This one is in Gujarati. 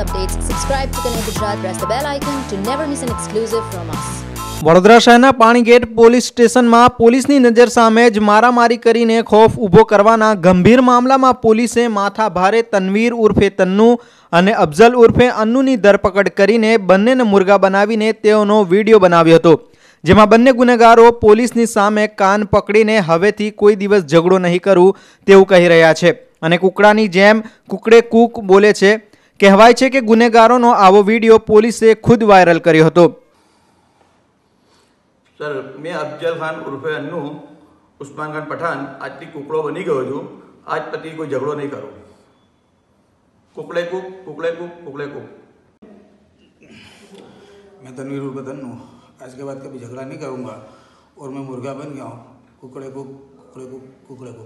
updates, subscribe to Connect Gujarat, press the bell icon to never miss an exclusive from us. Vadodara શહેરના પાણીગેટ પોલીસ સ્ટેશનમાં પોલીસની નજર સામે જ મારામારી કરીને ખોફ ઊભો કરવાના ગંભીર મામલામાં પોલીસે માથા ભારે તનવીર ઉર્ફે તન્નુ અને અફઝલ ઉર્ફે અન્નુની ધરપકડ કરીને બંનેને મુર્ગા બનાવીને તેઓનો વીડિયો બનાવ્યો હતો જેમાં બંને ગુનેગારો પોલીસની સામે કાન પકડીને હવેથી કોઈ દિવસ ઝઘડો નહીં કરું તેવું કહી રહ્યા છે અને કુકડાની જેમ કુકડે કૂક બોલે છે કહેવાય છે કે ગુનેગારોનો આવો વિડીયો પોલીસે ખુદ વાયરલ કર્યો હતો સર મેં અફજલ ખાન ઉર્ફે અન્નુ ઉસ્માન ખાન પઠાણ આજથી કુકડો બની ગયો છું આજ પછી કોઈ ઝઘડો નહીં કરું કુકડે કુક કુકડે કુક કુકડે કુક मैं तनवीर उर्फ तन्नू आज के बाद कभी झगड़ा नहीं करूँगा और मैं मुर्गा बन गया हूँ कुकड़े को कुकड़े को कुकड़े को